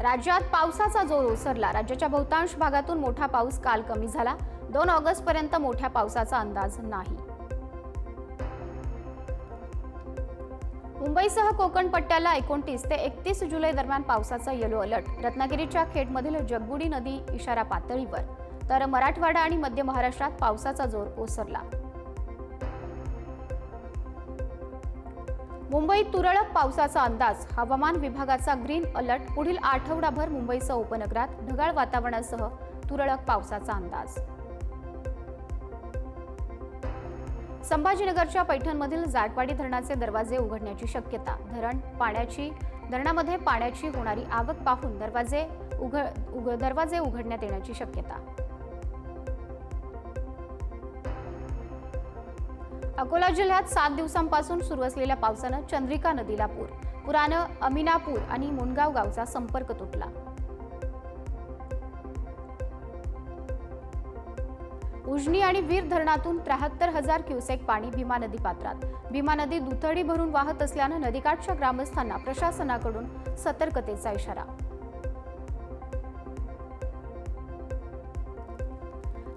राज्यात पावसाचा जोर ओसरला. राज्याच्या बहुतांश भागातून मोठा पाऊस काल कमी झाला. दोन ऑगस्ट पर्यंत मोठ्या पावसाचा अंदाज नाही. मुंबईसह कोकण पट्ट्याला एकोणतीस ते एकतीस जुलै दरम्यान पावसाचा येलो अलर्ट. रत्नागिरीच्या खेडमधील जगबुडी नदी इशारा पातळीवर. तर मराठवाडा आणि मध्य महाराष्ट्रात पावसाचा जोर ओसरला. मुंबईत तुरळक पावसाचा अंदाज. हवामान विभागाचा ग्रीन अलर्ट. पुढील आठवडाभर मुंबईसह उपनगरात ढगाळ वातावरणासह तुरळक पावसाचा अंदाज. संभाजीनगरच्या पैठणमधील जायकवाडी धरणाचे दरवाजे उघडण्याची शक्यता. धरण पाण्याची धरणामध्ये पाण्याची होणारी आवक पाहून दरवाजे उघड उघ दरवाजे उघडण्यात येण्याची शक्यता. अकोला जिल्ह्यात सात दिवसांपासून सुरू असलेल्या पावसानं चंद्रिका नदीला पूर. पुरानं अमिनापूर आणि मुनगाव गावचा संपर्क तुटला. उजनी आणि वीर धरणातून त्र्याहत्तर हजार क्युसेक पाणी भीमा नदी पात्रात. भीमा नदी दुथडी भरून वाहत असल्यानं नदीकाठच्या ग्रामस्थांना प्रशासनाकडून सतर्कतेचा इशारा.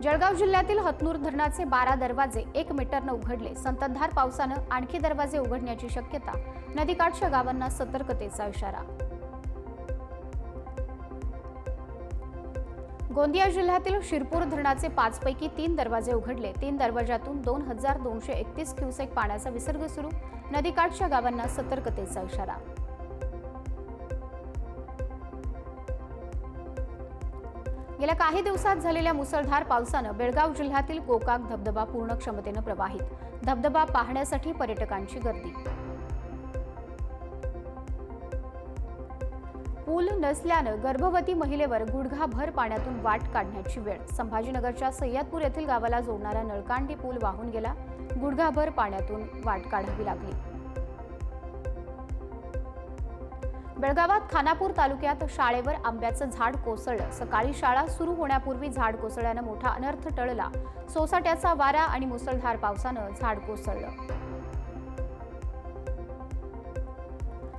जळगाव जिल्ह्यातील हतनूर धरणाचे बारा दरवाजे एक मीटरनं उघडले. संततधार पावसानं आणखी दरवाजे उघडण्याची शक्यता नदीकाठच्या गावांना सतर्कतेचा इशारा. गोंदिया जिल्ह्यातील शिरपूर धरणाचे पाचपैकी तीन दरवाजे उघडले. तीन दरवाजातून दोन हजार दोनशे एकतीस क्युसेक पाण्याचा विसर्ग सुरू. नदीकाठच्या गावांना सतर्कतेचा इशारा. गेल्या काही दिवसात झालेल्या मुसळधार पावसानं बेळगाव जिल्ह्यातील गोकाक धबधबा पूर्ण क्षमतेनं प्रवाहित. धबधबा पाहण्यासाठी पर्यटकांची गर्दी. पूल नसल्यानं गर्भवती महिलेवर गुडघाभर पाण्यातून वाट काढण्याची वेळ. संभाजीनगरच्या सय्यदपूर येथील गावाला जोडणारा नळकांडी पूल वाहून गेला. गुडघाभर पाण्यातून वाट काढावी लागली. बेळगावात खानापूर तालुक्यात शाळेवर आंब्याचं झाड कोसळलं. सकाळी शाळा सुरू होण्यापूर्वी झाड कोसळल्यानं मोठा अनर्थ टळला. सोसाट्याचा वारा आणि मुसळधार पावसानं झाड कोसळलं.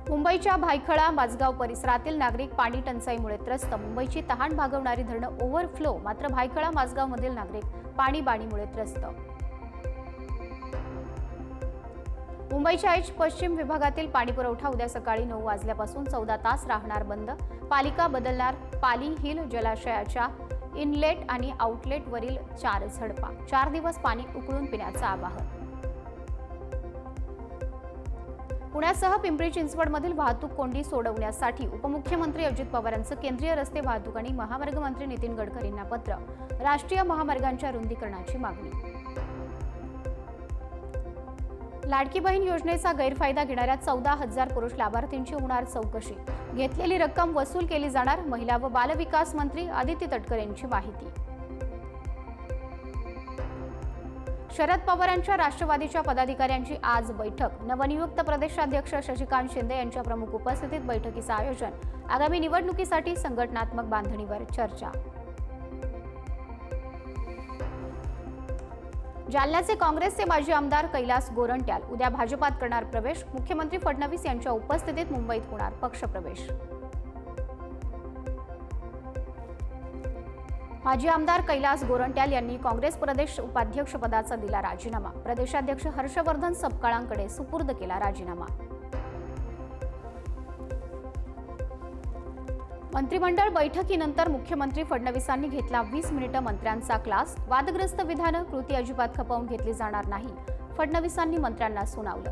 मुंबईच्या भायखळा माझगाव परिसरातील नागरिक पाणी टंचाईमुळे त्रस्त. मुंबईची तहान भागवणारी धरणं ओव्हरफ्लो मात्र भायखळा माजगावमधील नागरिक पाणी बाणीमुळे त्रस्त. मुंबईच्या एच पश्चिम विभागातील पाणीपुरवठा उद्या सकाळी नऊ वाजल्यापासून चौदा तास राहणार बंद. पालिका बदलणार पाली हिल जलाशयाच्या इनलेट आणि आउटलेटवरील चार झडपा. चार दिवस पाणी उकळून पिण्याचं आवाहन. पुण्यासह पिंपरी चिंचवडमधील वाहतूक कोंडी सोडवण्यासाठी उपमुख्यमंत्री अजित पवारांचं केंद्रीय रस्ते वाहतूक आणि महामार्ग मंत्री नितीन गडकरींना पत्र. राष्ट्रीय महामार्गांच्या रुंदीकरणाची मागणी. लाडकी बहीण योजनेचा गैरफायदा घेणाऱ्या चौदा हजार पुरुष लाभार्थींची होणार चौकशी. घेतलेली रक्कम वसूल केली जाणार महिला व बालविकास मंत्री आदिती तटकर यांची माहिती. शरद पवारांच्या राष्ट्रवादीच्या पदाधिकाऱ्यांची आज बैठक. नवनियुक्त प्रदेशाध्यक्ष शशिकांत शिंदे यांच्या प्रमुख उपस्थितीत बैठकीचं आयोजन. आगामी निवडणुकीसाठी संघटनात्मक बांधणीवर चर्चा. जालन्याचे काँग्रेसचे माजी आमदार कैलास गोरंट्याल उद्या भाजपात करणार प्रवेश. मुख्यमंत्री फडणवीस यांच्या उपस्थितीत मुंबईत होणार पक्षप्रवेश. माजी आमदार कैलास गोरंट्याल यांनी काँग्रेस प्रदेश उपाध्यक्षपदाचा दिला राजीनामा. प्रदेशाध्यक्ष हर्षवर्धन सपकाळांकडे सुपूर्द केला राजीनामा. मंत्रिमंडळ बैठकीनंतर मुख्यमंत्री फडणवीसांनी घेतला वीस मिनिटं मंत्र्यांचा क्लास. वादग्रस्त विधानं कृती अजिबात खपवून घेतली जाणार नाही. फडणवीसांनी मंत्र्यांना सुनावलं.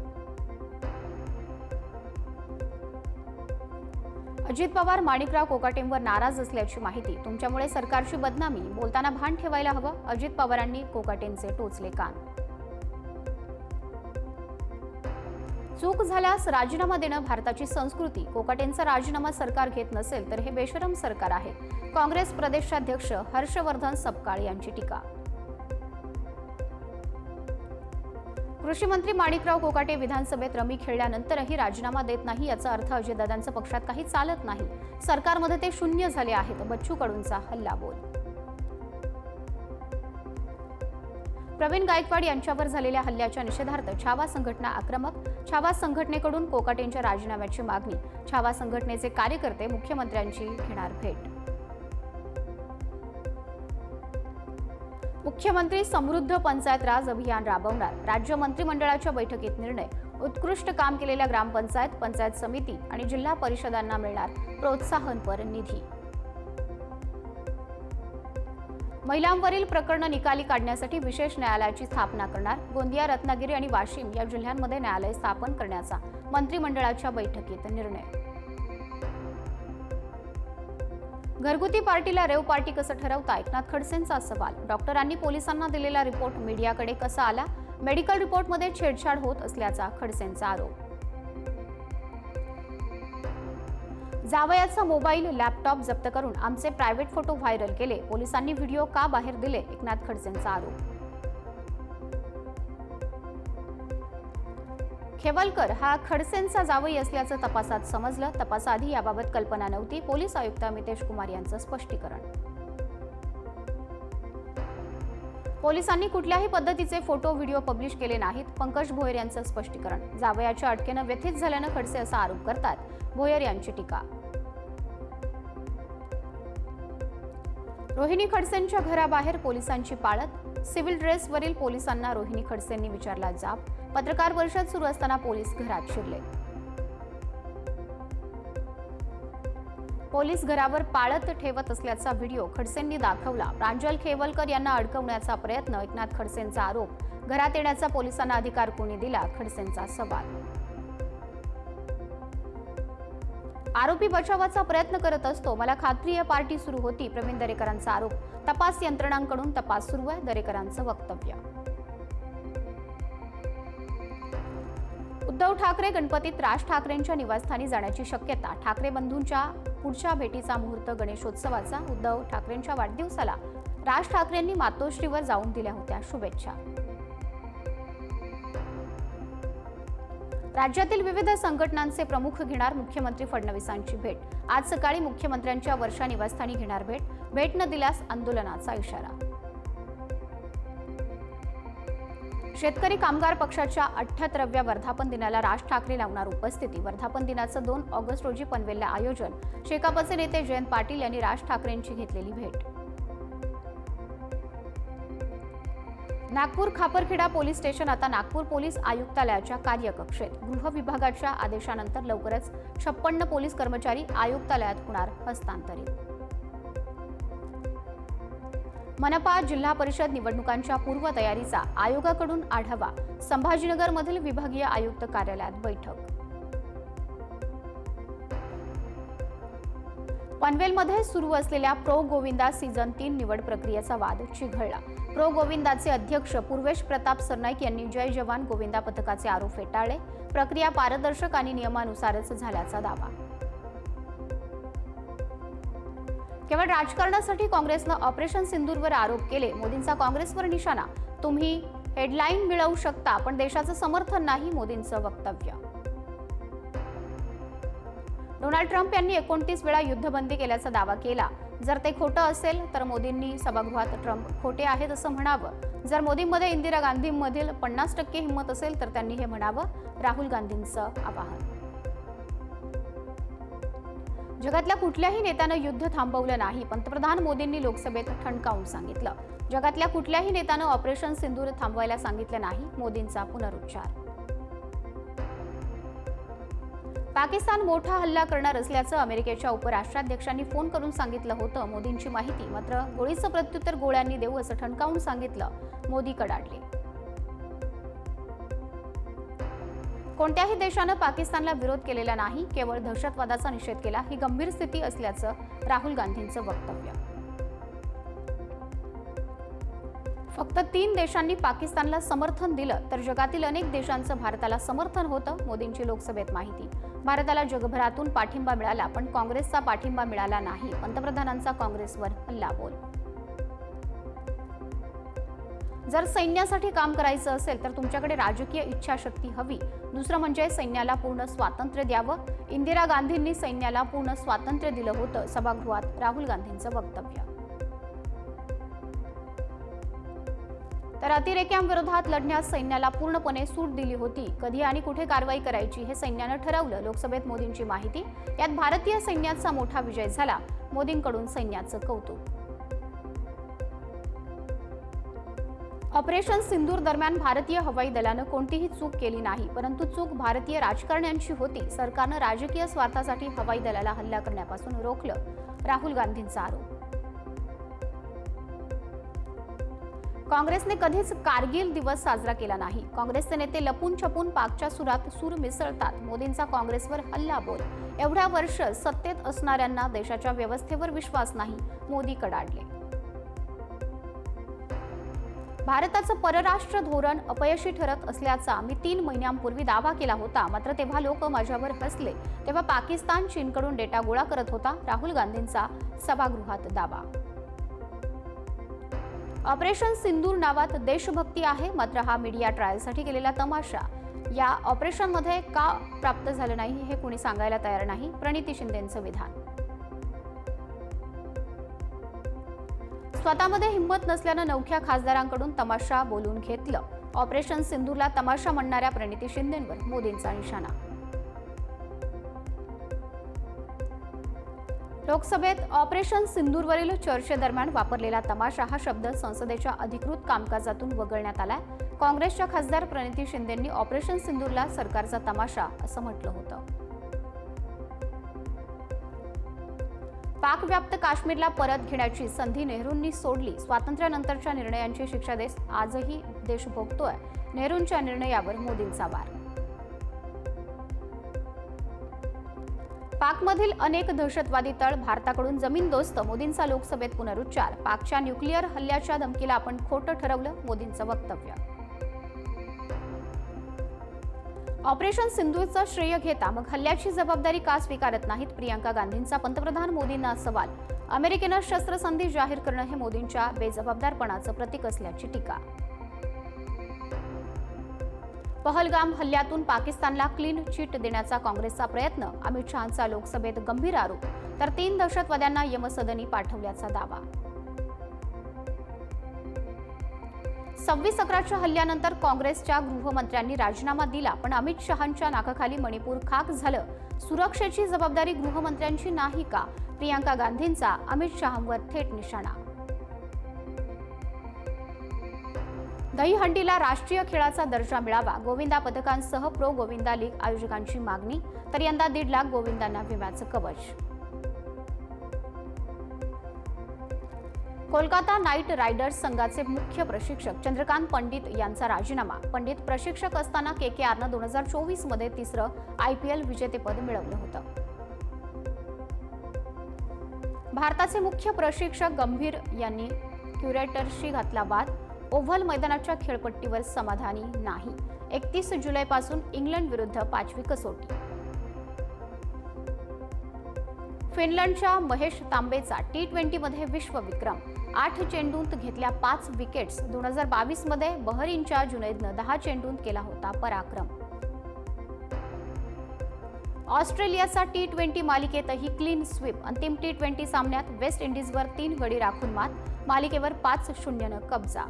अजित पवार माणिकराव कोकाटेंवर नाराज असल्याची माहिती. तुमच्यामुळे सरकारची बदनामी. बोलताना भान ठेवायला हवं. अजित पवारांनी कोकाटेंचे टोचले कान. चूक झाल्यास राजीनामा देणं भारताची संस्कृती. कोकाटेंचा राजीनामा सरकार घेत नसेल तर हे बेशरम सरकार आहे. काँग्रेस प्रदेशाध्यक्ष हर्षवर्धन सपकाळ यांची टीका. कृषी मंत्री माणिकराव कोकाटे विधानसभेत रमी खेळल्यानंतरही राजीनामा देत नाही याचा अर्थ अजयदादांचं पक्षात काही चालत नाही. सरकारमध्ये ते शून्य झाले आहेत बच्चू कडूंचा हल्ला प्रवीण गायकवाड यांच्यावर झालेल्या हल्ल्याच्या निषेधार्थ छावा संघटना आक्रमक छावा संघटनेकडून कोकाटेंच्या राजीनाम्याची मागणी छावा संघटनेचे कार्यकर्ते मुख्यमंत्र्यांची घेणार भेट. मुख्यमंत्री समृद्ध पंचायत राज अभियान राबवणार. राज्य मंत्रिमंडळाच्या बैठकीत निर्णय. उत्कृष्ट काम केलेल्या ग्रामपंचायत पंचायत समिती आणि जिल्हा परिषदांना मिळणार प्रोत्साहनपर निधी. महिलांवरील प्रकरणं निकाली काढण्यासाठी विशेष न्यायालयाची स्थापना करणार. गोंदिया रत्नागिरी आणि वाशिम या जिल्ह्यांमध्ये न्यायालय स्थापन करण्याचा मंत्रिमंडळाच्या बैठकीत निर्णय. घरगुती पार्टीला रेव पार्टी कसं ठरवता? एकनाथ खडसेंचा सवाल. डॉक्टरांनी पोलिसांना दिलेला रिपोर्ट मीडियाकडे कसा आला? मेडिकल रिपोर्टमध्ये छेडछाड होत असल्याचा खडसेंचा आरोप. जावयाचा मोबाईल लॅपटॉप जप्त करून आमचे प्रायव्हेट फोटो व्हायरल केले. पोलिसांनी व्हिडिओ का बाहेर दिले? एकनाथ खडसेंचा आरोप. खेवलकर हा खडसेंचा जावई असल्याचं तपासात समजलं. तपासाआधी याबाबत कल्पना नव्हती. पोलीस आयुक्त अमितेश कुमार यांचं स्पष्टीकरण. पोलिसांनी कुठल्याही पद्धतीचे फोटो व्हिडिओ पब्लिश केले नाहीत. पंकज भोयर यांचं स्पष्टीकरण. जावयाच्या अटकेनं व्यथित झाल्यानं खडसे असा आरोप करतात. भोयर यांची टीका. रोहिणी खडसेंच्या घराबाहेर पोलिसांची पाळत सिव्हिल ड्रेसवरील पोलिसांना रोहिणी खडसेंनी विचारला जाब पत्रकार परिषद सुरू असताना पोलीस घरात शिरले. पोलीस घरावर पाळत ठेवत असल्याचा व्हिडिओ खडसेंनी दाखवला. प्रांजल खेवलकर यांना अडकवण्याचा प्रयत्न एकनाथ खडसेंचा आरोप घरात येण्याचा पोलिसांना अधिकार कोणी दिला? खडसेंचा सवाल आरोपी बचावाचा प्रयत्न करत असतो. मला खात्री आहे पार्टी सुरू होती प्रवीण दरेकरांचा आरोप. तपास यंत्रणांकडून तपास सुरू आहे दरेकरांचं वक्तव्य. उद्धव ठाकरे गणपतीत राज ठाकरेंच्या निवासस्थानी जाण्याची शक्यता. ठाकरे बंधूंच्या पुढच्या भेटीचा मुहूर्त गणेशोत्सवाचा. उद्धव ठाकरेंच्या वाढदिवसाला राज ठाकरेंनी मातोश्रीवर जाऊन दिल्या होत्या शुभेच्छा. राज्यातील विविध संघटनांचे प्रमुख घेणार मुख्यमंत्री फडणवीसांची भेट. आज सकाळी मुख्यमंत्र्यांच्या वर्षा निवासस्थानी घेणार भेट. भेट न दिल्यास आंदोलनाचा इशारा. शेतकरी कामगार पक्षाच्या अठ्ठ्याहत्तरव्या वर्धापन दिनाला राज ठाकरे लावणार उपस्थिती. वर्धापन दिनाचं दोन ऑगस्ट रोजी पनवेलला आयोजन. शेकापचे नेते जयंत पाटील यांनी राज ठाकरेंची घेतलेली भेट. नागपूर खापरखेडा पोलीस स्टेशन आता नागपूर पोलीस आयुक्तालयाच्या कार्यकक्षेत. गृह विभागाच्या आदेशानंतर लवकरच छप्पन्न पोलीस कर्मचारी आयुक्तालयात होणार हस्तांतरित. मनपा जिल्हा परिषद निवडणुकांच्या पूर्वतयारीचा आयोगाकडून आढावा संभाजीनगरमधील विभागीय आयुक्त कार्यालयात बैठक. पनवेलमध्ये सुरू असलेल्या प्रो गोविंदा सीझन तीन निवड प्रक्रियेचा वाद चिघळला. प्रो गोविंदाचे अध्यक्ष पूर्वेश प्रताप सरनाईक यांनी जय जवान गोविंदा पथकाचे आरोप फेटाळले. प्रक्रिया पारदर्शक आणि नियमानुसारच झाल्याचा दावा. केवळ राजकारणासाठी काँग्रेसनं ऑपरेशन सिंदूरवर आरोप केले. मोदींचा काँग्रेसवर निशाणा. तुम्ही हेडलाईन मिळवू शकता पण देशाचं समर्थन नाही मोदींचं वक्तव्य. डोनाल्ड ट्रम्प यांनी एकोणतीस वेळा युद्धबंदी केल्याचा दावा केला. जर ते खोटं असेल तर मोदींनी सभागृहात ट्रम्प खोटे आहेत असं म्हणावं. जर मोदींमध्ये इंदिरा गांधींमधील पन्नास टक्के हिंमत असेल तर त्यांनी हे म्हणावं. राहुल गांधींचं आवाहन. जगातल्या कुठल्याही नेत्यानं युद्ध थांबवलं नाही पंतप्रधान मोदींनी लोकसभेत ठणकावून सांगितलं. जगातल्या कुठल्याही नेत्यानं ऑपरेशन सिंदूर थांबवायला सांगितलं नाही मोदींचा पुनरुच्चार. पाकिस्तान मोठा हल्ला करणार असल्याचं अमेरिकेच्या उपराष्ट्राध्यक्षांनी फोन करून सांगितलं होतं. मोदींची माहिती मात्र गोळीचं प्रत्युत्तर गोळ्यांनी देऊ असं ठणकावून सांगितलं. मोदी कडाडले. कोणत्याही देशानं पाकिस्तानला विरोध केलेला नाही केवळ दहशतवादाचा निषेध केला ही गंभीर स्थिती असल्याचं राहुल गांधींचं वक्तव्य. फक्त तीन देशांनी पाकिस्तानला समर्थन दिलं तर जगातील अनेक देशांचं भारताला समर्थन होतं मोदींची लोकसभेत माहिती. भारताला जगभरातून पाठिंबा मिळाला पण काँग्रेसचा पाठिंबा मिळाला नाही. पंतप्रधानांचा काँग्रेसवर हल्लाबोल जर सैन्यासाठी काम करायचं असेल तर तुमच्याकडे राजकीय इच्छाशक्ती हवी. दुसरं म्हणजे सैन्याला पूर्ण स्वातंत्र्य द्यावं. इंदिरा गांधींनी सैन्याला पूर्ण स्वातंत्र्य दिलं होतं सभागृहात राहुल गांधींचं वक्तव्य. तर अतिरेक्यांविरोधात लढण्यास सैन्याला पूर्णपणे सूट दिली होती. कधी आणि कुठे कारवाई करायची हे सैन्यानं ठरवलं. लोकसभेत मोदींची माहिती. यात भारतीय सैन्याचा मोठा विजय झाला. मोदींकडून सैन्याचं कौतुक. ऑपरेशन सिंदूर दरम्यान भारतीय हवाई दलानं कोणतीही चूक केली नाही. परंतु चूक भारतीय राजकारण्यांची होती. सरकारनं राजकीय स्वार्थासाठी हवाई दलाला हल्ला करण्यापासून रोखलं. राहुल गांधींचा आरोप. काँग्रेसने कधीच कारगिल दिवस साजरा केला नाही. काँग्रेसचे नेते लपून छपून पाकच्या सुरात सूर मिसळतात. मोदींचा काँग्रेसवर हल्ला बोल एवढ्या वर्ष सत्तेत असणाऱ्यांना देशाच्या व्यवस्थेवर विश्वास नाही मोदी कडाडले. भारताचं परराष्ट्र धोरण अपयशी ठरत असल्याचा मी तीन महिन्यांपूर्वी दावा केला होता. मात्र तेव्हा लोक माझ्यावर हसले. तेव्हा पाकिस्तान चीनकडून डेटा गोळा करत होता. राहुल गांधींचा सभागृहात दावा. ऑपरेशन सिंदूर नावात देशभक्ती आहे मात्र हा मीडिया ट्रायलसाठी केलेला तमाशा. या ऑपरेशनमध्ये का प्राप्त झालं नाही हे कुणी सांगायला तयार नाही प्रणिती शिंदेचं विधान. स्वतःमध्ये हिंमत नसल्यानं नवख्या खासदारांकडून तमाशा बोलून घेतलं. ऑपरेशन सिंधूरला तमाशा म्हणणाऱ्या प्रणिती शिंदेंवर मोदींचा निशाणा लोकसभेत ऑपरेशन सिंदूरवरील चर्चेदरम्यान वापरलेला तमाशा हा शब्द संसदेच्या अधिकृत कामकाजातून वगळण्यात आलाय. काँग्रेसच्या खासदार प्रणिती शिंदेंनी ऑपरेशन सिंदूरला सरकारचा तमाशा असं म्हटलं होतं. पाकव्याप्त काश्मीरला परत घेण्याची संधी नेहरूंनी सोडली. स्वातंत्र्यानंतरच्या निर्णयांची शिक्षा देश आजही देश भोगतोय. नेहरूंच्या निर्णयावर मोदींचा वार पाकमधील अनेक दहशतवादी तळ भारताकडून जमीनदोस्त मोदींचा लोकसभेत पुनरुच्चार. पाकच्या न्यूक्लिअर हल्ल्याच्या धमकीला आपण खोटं ठरवलं मोदींचं वक्तव्य. ऑपरेशन सिंधूचं श्रेय घेता मग हल्ल्याची जबाबदारी का स्वीकारत नाहीत प्रियांका गांधींचा पंतप्रधान मोदींना सवाल. अमेरिकेनं शस्त्रसंधी जाहीर करणं हे मोदींच्या बेजबाबदारपणाचं प्रतीक असल्याची टीका. पहलगाम हल्ल्यातून पाकिस्तानला क्लीन चिट देण्याचा काँग्रेसचा प्रयत्न. अमित शहांचा लोकसभेत गंभीर आरोप. तर तीन दहशतवाद्यांना यमसदनी पाठवल्याचा दावा. सव्वीस अकराच्या हल्ल्यानंतर काँग्रेसच्या गृहमंत्र्यांनी राजीनामा दिला पण अमित शहांच्या नाकाखाली मणिपूर खाक झालं. सुरक्षेची जबाबदारी गृहमंत्र्यांची नाही का? प्रियांका गांधींचा अमित शहांवर थेट निशाणा. दहीहंडीला राष्ट्रीय खेळाचा दर्जा मिळावा गोविंदा पथकांसह प्रो गोविंदा लीग आयोजकांची मागणी तर यंदा दीड लाख गोविंदांना विम्याचं कवच. कोलकाता नाईट रायडर्स संघाचे मुख्य प्रशिक्षक चंद्रकांत पंडित यांचा राजीनामा. पंडित प्रशिक्षक असताना के के आरनं दोन हजार चोवीसमध्ये तिसरं आय पी एल विजेतेपद मिळवलं होतं. भारताचे मुख्य प्रशिक्षक गंभीर यांनी क्युरेटरशी घातला वाद. ओव्हल मैदानाच्या खेळपट्टीवर समाधानी नाही. एकतीस जुलैपासून इंग्लंड विरुद्ध पाचवी कसोटी. फिनलंडच्या महेश तांबेचा टी ट्वेंटीमध्ये विश्वविक्रम. आठ चेंडूंत घेतल्या पाच विकेट्स. दोन हजार बावीसमध्ये बहरीनच्या जुनैदनं दहा चेंडूंत केला होता पराक्रम. ऑस्ट्रेलियाचा टी ट्वेंटी मालिकेतही क्लीन स्वीप. अंतिम टी ट्वेंटी सामन्यात वेस्ट इंडिजवर तीन गडी राखून मात. मालिकेवर पाच शून्यनं कब्जा.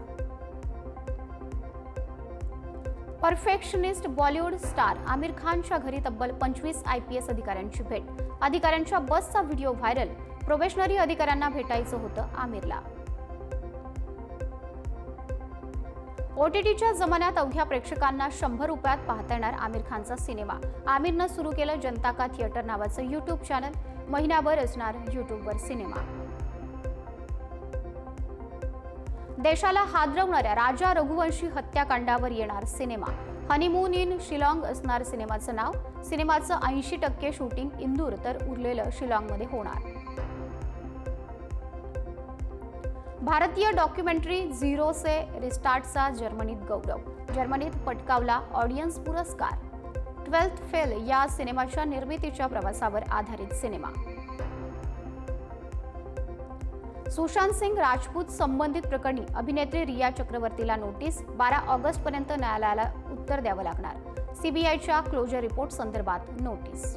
परफेक्शनिस्ट बॉलिवूड स्टार आमिर खानच्या घरी तब्बल पंचवीस आय पी एस अधिकाऱ्यांची भेट. अधिकाऱ्यांच्या बसचा व्हिडिओ व्हायरल. प्रोबेशनरी अधिकाऱ्यांना भेटायचं होतं आमिरला. ओटीटीच्या जमान्यात अवघ्या प्रेक्षकांना शंभर रुपयात पाहता येणार आमिर खानचा सिनेमा. आमिरनं सुरू केलं जनता का थिएटर नावाचं युट्यूब चॅनल महिनाभर असणार युट्यूबवर सिनेमा. देशाला हादरवणाऱ्या राजा रघुवंशी हत्याकांडावर येणार सिनेमा. हनीमून इन शिलाँग असणार सिनेमाचं नाव. सिनेमाचं ऐंशी टक्के शूटिंग इंदूर तर उरलेलं शिलाँगमध्ये होणार. भारतीय डॉक्युमेंटरी झिरो से रिस्टार्टचा जर्मनीत गौरव. जर्मनीत पटकावला ऑडियन्स पुरस्कार. ट्वेल्थ फेल या सिनेमाच्या निर्मितीच्या प्रवासावर आधारित सिनेमा. सुशांत सिंग राजपूत संबंधित प्रकरणी अभिनेत्री रिया चक्रवर्तीला नोटीस बारा ऑगस्ट पर्यंत न्यायालयाला उत्तर द्यावं लागणार. सीबीआयच्या क्लोजर रिपोर्ट संदर्भात नोटीस.